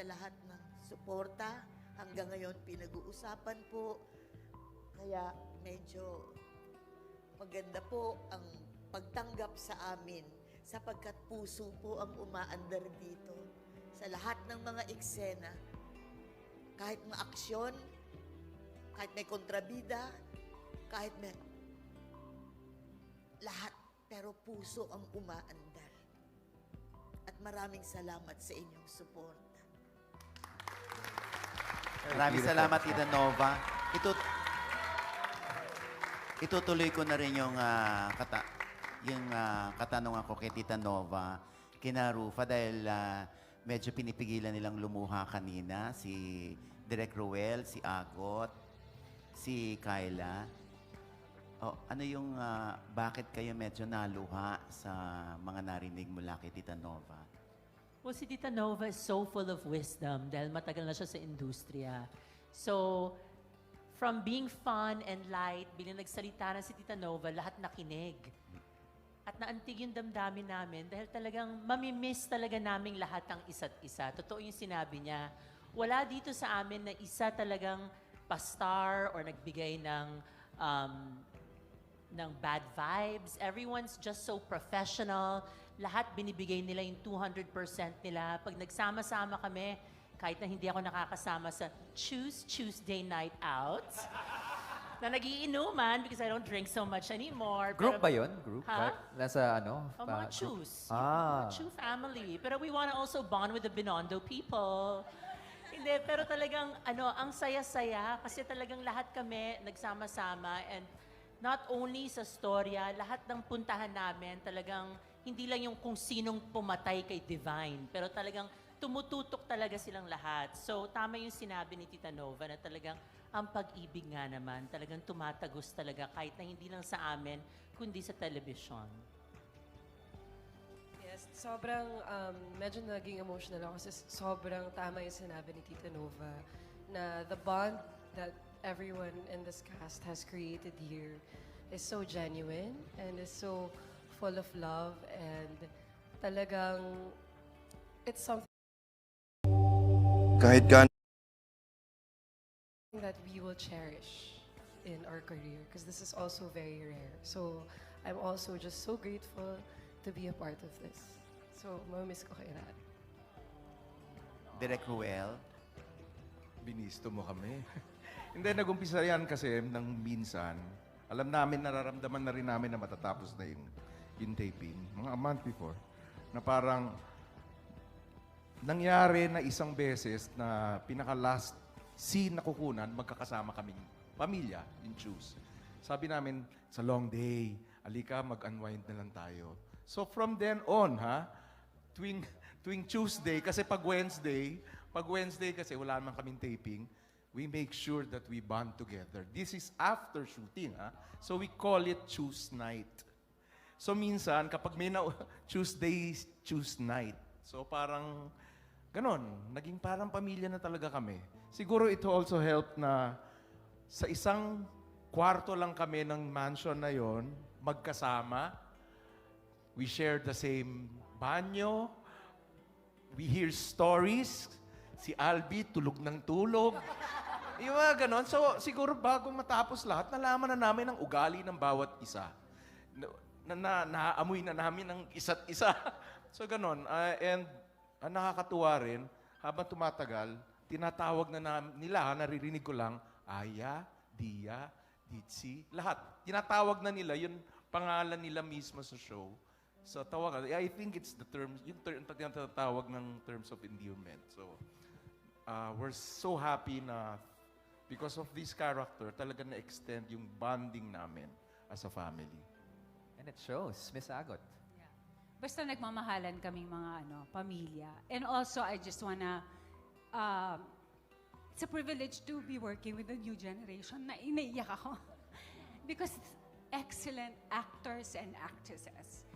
sa lahat ng suporta. Hanggang ngayon, pinag-uusapan po. Kaya medyo maganda po ang pagtanggap sa amin sapagkat puso po ang umaandar dito sa lahat ng mga eksena. Kahit maaksyon, kahit may kontrabida, kahit may lahat, pero puso ang umaandar. At maraming salamat sa inyong suporta. Maraming salamat, Tita Nova. Ito, itutuloy ko na rin yung, ah, kata, yung ah, katanungan ko kay Tita Nova, kina Rufa, dahil ah, medyo pinipigilan nilang lumuha kanina, si Direk Ruel, si Agot, si Kyla. Oh, ano yung, ah, bakit kayo medyo naluha sa mga narinig mula kay Tita Nova? Well, si Tita Nova is so full of wisdom dahil matagal na siya sa industriya. So, from being fun and light, bilang nagsalita na si Tita Nova, lahat nakinig. At naantig yung damdamin namin dahil talagang mamimiss talaga naming lahat ang isa't isa. Totoo yung sinabi niya. Wala dito sa amin na isa talagang pastar or nagbigay ng um, ng bad vibes. Everyone's just so professional. Lahat binibigay nila yung 200% nila. Pag nagsama-sama kami, kahit na hindi ako nakakasama sa Choose Tuesday Night Out, na nagiinuman because I don't drink so much anymore. Group Pero- ba yun? Group? Ha? Ba- Nasa ano? Oh, pa- mga choose. Ah. Mga Chew family. Pero we want to also bond with the Binondo people. Hindi, pero talagang, ano, ang saya-saya kasi talagang lahat kami nagsama-sama and not only sa storya, lahat ng puntahan namin talagang hindi lang yung kung sinong pumatay kay Divine, pero talagang tumututok talaga silang lahat. So, tama yung sinabi ni Tita Nova na talagang ang pag-ibig nga naman, talagang tumatagos talaga kahit na hindi lang sa amin, kundi sa television. Yes, sobrang um, medyo naging emotional ako kasi sobrang tama yung sinabi ni Tita Nova na the bond that everyone in this cast has created here is so genuine and is so full of love and talagang it's something Kahit gan that we will cherish in our career because this is also very rare. So I'm also just so grateful to be a part of this. So, mamamiss ko kay Ran. Direk Ruel? Binisto mo kami. Hindi, nag-umpisa yan kasi nang minsan, alam namin, nararamdaman na rin namin na matatapos na yung, yung taping, mga a month before, na parang nangyari na isang beses na pinaka-last scene na kukunan, magkakasama kaming pamilya, in choose. Sabi namin, sa long day, alika, mag-unwind na lang tayo. So from then on, ha, tuwing, tuwing Tuesday, kasi pag Wednesday, pag Wednesday kasi wala naman kaming taping, we make sure that we bond together. This is after shooting, ha? So we call it choose night. So minsan, kapag may na Tuesday, choose night. So parang, ganon, naging parang pamilya na talaga kami. Siguro it also helped na sa isang kwarto lang kami ng mansion na yon, magkasama, we share the same banyo, we hear stories, si Albi tulog ng tulog. Yung mga ganon. So, siguro bago matapos lahat, nalaman na namin ang ugali ng bawat isa. Na, na, na naaamoy na namin ang isa't isa. so, ganon. Ah, and ang nakakatuwa rin, habang tumatagal, tinatawag na, na nila, naririnig ko lang, Aya, Dia, Ditsi, lahat. Tinatawag na nila, yun pangalan nila mismo sa show. So, tawag, I think it's the term, yung term, tinatawag ng terms of endearment. So, uh, we're so happy na because of this character, talaga na-extend yung bonding namin as a family. And it shows, Miss Agot. Basta nagmamahalan kaming mga ano, pamilya. And also, I just wanna, um, it's a privilege to be working with the new generation na inaiyak ako. Because excellent actors and actresses.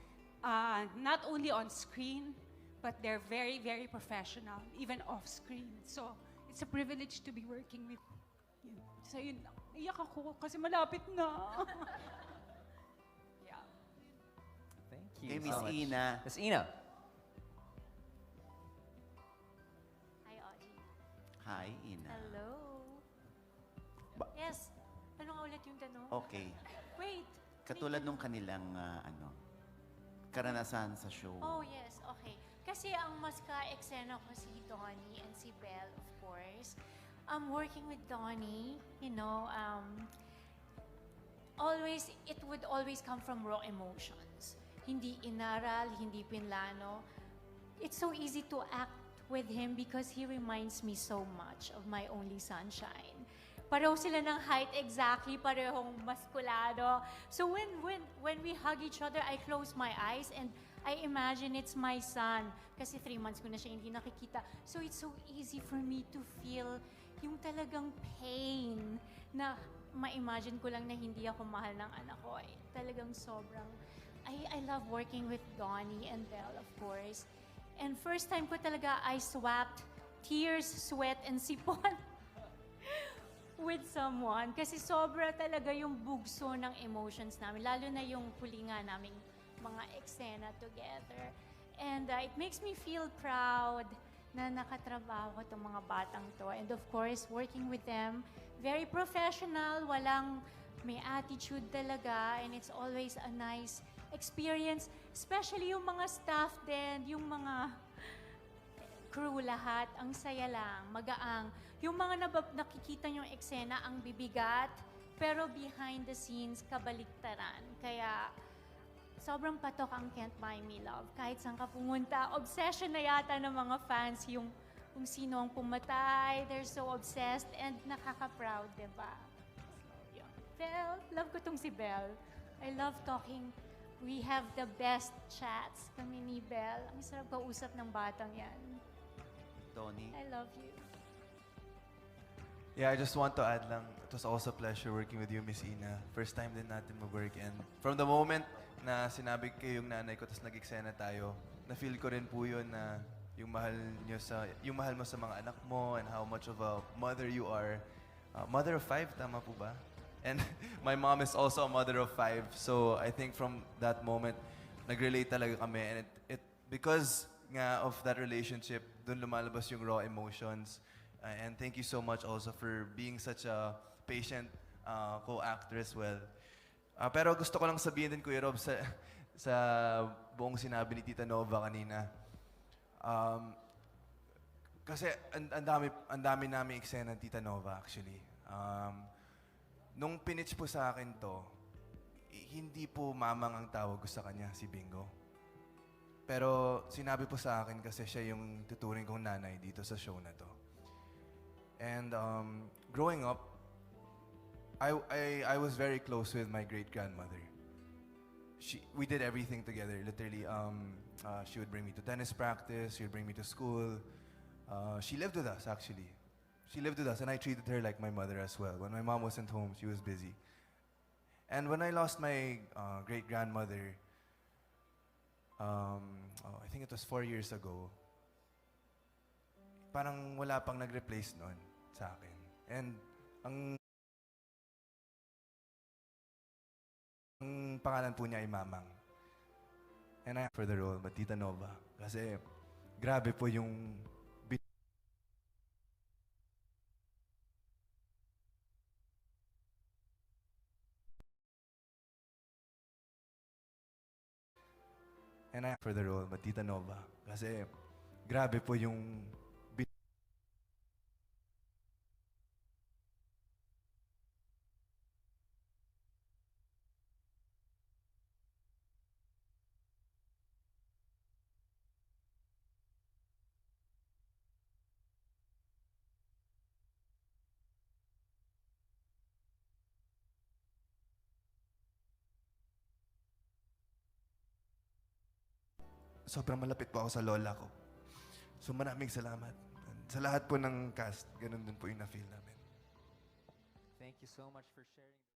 Uh, not only on screen, but they're very, very professional, even off screen. So, it's a privilege to be working with you. So, yun. Iyak ako kasi malapit na. yeah. Thank you so Miss much. Ina. Miss Ina. Hi, Osh. Hi, Ina. Hello. Ba- yes. Ano nga ulit yung tanong? Okay. Wait. Katulad nung kanilang ah, ano, karanasan sa show. Oh, yes. Okay. Kasi ang mas ka-eksena ko si Donnie and si Belle, of course. I'm working with Donnie, you know, um, always, it would always come from raw emotions. Hindi inaral, hindi pinlano. It's so easy to act with him because he reminds me so much of my only sunshine. Pareho sila ng height exactly, parehong maskulado. So when, when, when we hug each other, I close my eyes and I imagine it's my son. Kasi three months ko na siya hindi nakikita. So it's so easy for me to feel yung talagang pain na ma-imagine ko lang na hindi ako mahal ng anak ko. Ay, talagang sobrang... I, I love working with Donnie and Belle, of course. And first time ko talaga, I swapped tears, sweat, and sipon with someone. Kasi sobra talaga yung bugso ng emotions namin. Lalo na yung huli nga naming mga eksena together. And uh, it makes me feel proud na nakatrabaho itong mga batang to. And of course, working with them, very professional, walang may attitude talaga, and it's always a nice experience. Especially yung mga staff din, yung mga crew lahat, ang saya lang, magaang. Yung mga nabab- nakikita yung eksena, ang bibigat, pero behind the scenes, kabaliktaran. Kaya, sobrang patok ang Can't Buy Me Love. Kahit saan ka pumunta, obsession na yata ng mga fans yung kung sino ang pumatay. They're so obsessed and nakaka-proud, di ba? So, yun. Belle, love ko tong si Belle. I love talking. We have the best chats kami ni Belle. Ang sarap kausap ng batang yan. Tony. I love you. Yeah, I just want to add lang, it was also a pleasure working with you, Miss Ina. First time din natin mag-work and from the moment na sinabi ko yung nanay ko tapos nag-eksena tayo, na-feel ko rin po yun na yung mahal niyo sa yung mahal mo sa mga anak mo and how much of a mother you are. Uh, mother of five, tama po ba? And my mom is also a mother of five. So I think from that moment, nag-relate talaga kami. And it, it because nga of that relationship, dun lumalabas yung raw emotions. Uh, and thank you so much also for being such a patient uh, co-actor as well. Uh, pero gusto ko lang sabihin din, Kuya Rob, sa, sa buong sinabi ni Tita Nova kanina. Um, kasi ang dami, ang dami namin eksena ng Tita Nova actually. Um, nung pinitch po sa akin to, hindi po mamang ang tawag ko sa kanya, si Bingo. Pero sinabi po sa akin kasi siya yung tuturing kong nanay dito sa show na to. And um, growing up, I, I, I was very close with my great-grandmother. She, we did everything together, literally. Um, uh, she would bring me to tennis practice, she would bring me to school. Uh, she lived with us, actually. She lived with us, and I treated her like my mother as well. When my mom wasn't home, she was busy. And when I lost my uh, great-grandmother, um, oh, I think it was four years ago, parang wala pang nag-replace noon sa akin. And ang ang pangalan po niya ay Mamang. And I for the role, but Tita Nova. Kasi grabe po yung And I for the role, but Tita Nova. Kasi grabe po yung sobrang malapit po ako sa lola ko. So maraming salamat. Sa lahat po ng cast, ganun din po yung na-feel namin. Thank you so much for sharing.